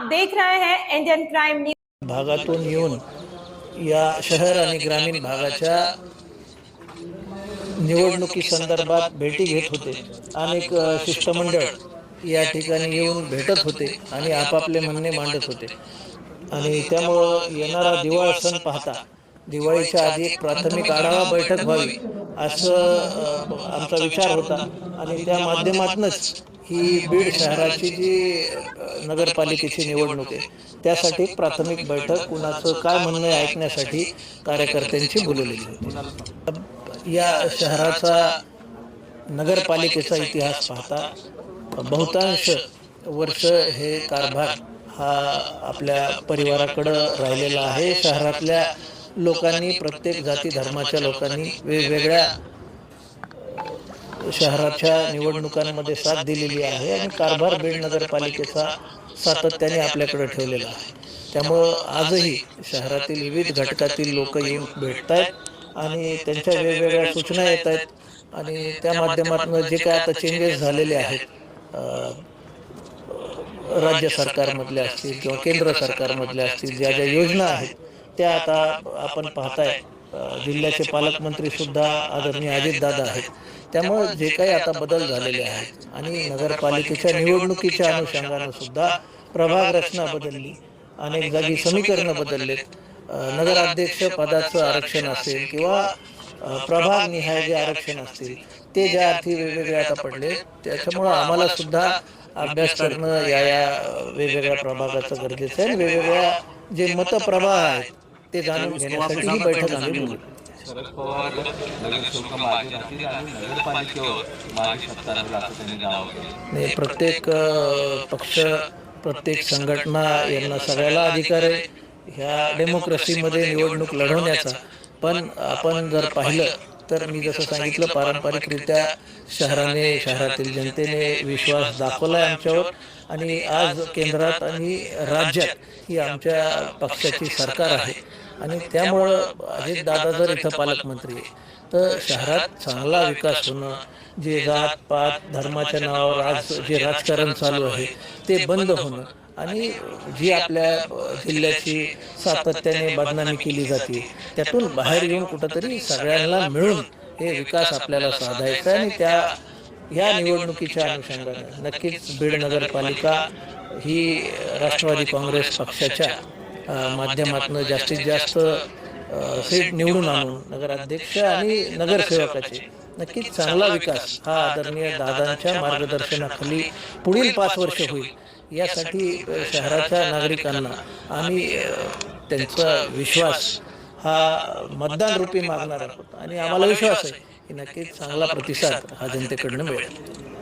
आप देख रहे हैं इंडियन क्राइम न्यूज। भागातून येऊन या शहर आणि ग्रामीण भागाच्या निवडणुकी संदर्भात भेटी घेत होते. अनेक शिष्टमंडळ या ठिकाणी येऊन भेटत होते आणि आपापले म्हणणे मांडत होते. आणि त्यामुळं येणारा दिवाळ सण पाहता दिवाळीच्या आधी एक प्राथमिक आढावा बैठक व्हावी असं आमचा विचार होता. आणि त्या माध्यमातूनच ही बीड शहराची जी नगरपालिकेची निवडणूक आहे. त्यासाठी प्राथमिक बैठक कुणाचं काय म्हणणं ऐकण्यासाठी कार्यकर्त्यांची बोलवलेली होती. या शहराचा नगरपालिकेचा इतिहास पाहता बहुतांश वर्ष हे कारभार हा आपल्या परिवाराकडं राहिलेला आहे. शहरातल्या लोकांनी प्रत्येक जाती धर्माच्या लोकांनी वेगवेगळ्या शहराच्या निवडणुकांमध्ये साथ दिलेली आहे आणि कारभार बीड नगरपालिकेचा सातत्याने आपल्याकडे ठेवलेला आहे. त्यामुळं आजही शहरातील विविध घटकातील लोक येऊन भेटत आहेत आणि त्यांच्या वेगवेगळ्या सूचना येत आहेत आणि त्या माध्यमातून जे काय आता चेंजेस झालेले आहेत राज्य सरकारमधल्या असतील किंवा केंद्र सरकारमधल्या असतील ज्या ज्या योजना आहेत त्या आता आपण पाहताय. जिल्ह्याचे पालकमंत्री सुद्धा आदरणीय अजितदादा आहेत. त्यामुळे जे काही आता बदल झालेले आहेत आणि नगरपालिकेच्या निवडणुकीच्या अनुषंगानं सुद्धा प्रभाग रचना बदलली अनेक जागी समीकरणं बदललेत. नगराध्यक्ष पदाचं आरक्षण असेल किंवा प्रभाग निहाय जे आरक्षण असतील ते ज्या अर्थी वेगवेगळे आता पडले त्याच्यामुळं आम्हाला सुद्धा अभ्यास करणं या या वेगवेगळ्या प्रभागाचं गरजेचं आहे वेगवेगळ्या जे मतप्रवाह आहेत ते जाणून घेण्यासाठी ही बैठक आम्ही बोलू शरद पवार नगरसेवक मागे राहतील आणि नगरपालिकेवर मागे सत्ता राहील असं त्यांनी नाव केलं नाही प्रत्येक पक्ष प्रत्येक संघटना यांना सगळ्याला अधिकार आहे. ह्या डेमोक्रेसीमध्ये निवडणूक लढवण्याचा. पण आपण जर पाहिलं तर मी जसं सांगितलं पारंपरिकरित्या शहराने शहरातील जनतेने विश्वास दाखवला आहे आमच्यावर. आणि आज केंद्रात आणि राज्यात ही आमच्या पक्षाची सरकार आहे. आणि त्यामुळं अजित दादा जर इथं पालकमंत्री तर शहरात चांगला विकास होणं जे जात पात धर्माच्या नावावर आज जे राजकारण चालू आहे ते बंद होणं. आणि जी आपल्या जिल्ह्याची सातत्याने बदनामी केली जाते त्यातून बाहेर येऊन कुठंतरी सगळ्यांना मिळून हे विकास आपल्याला साधायचा आणि त्या या निवडणुकीच्या अनुषंगाने नक्कीच बीड नगरपालिका ही राष्ट्रवादी काँग्रेस पक्षाच्या माध्यमातून जास्तीत जास्त सीट निवडून आणून नगराध्यक्ष आणि नगरसेवकाचे. नक्कीच चांगला विकास हा आदरणीय दादांच्या मार्गदर्शनाखाली पुढील पाच वर्ष होईल यासाठी शहराच्या नागरिकांना आम्ही त्यांचा विश्वास हा मतदान रूपी मागणार आहोत आणि आम्हाला विश्वास आहे की नक्कीच चांगला प्रतिसाद हा जनतेकडनं मिळेल.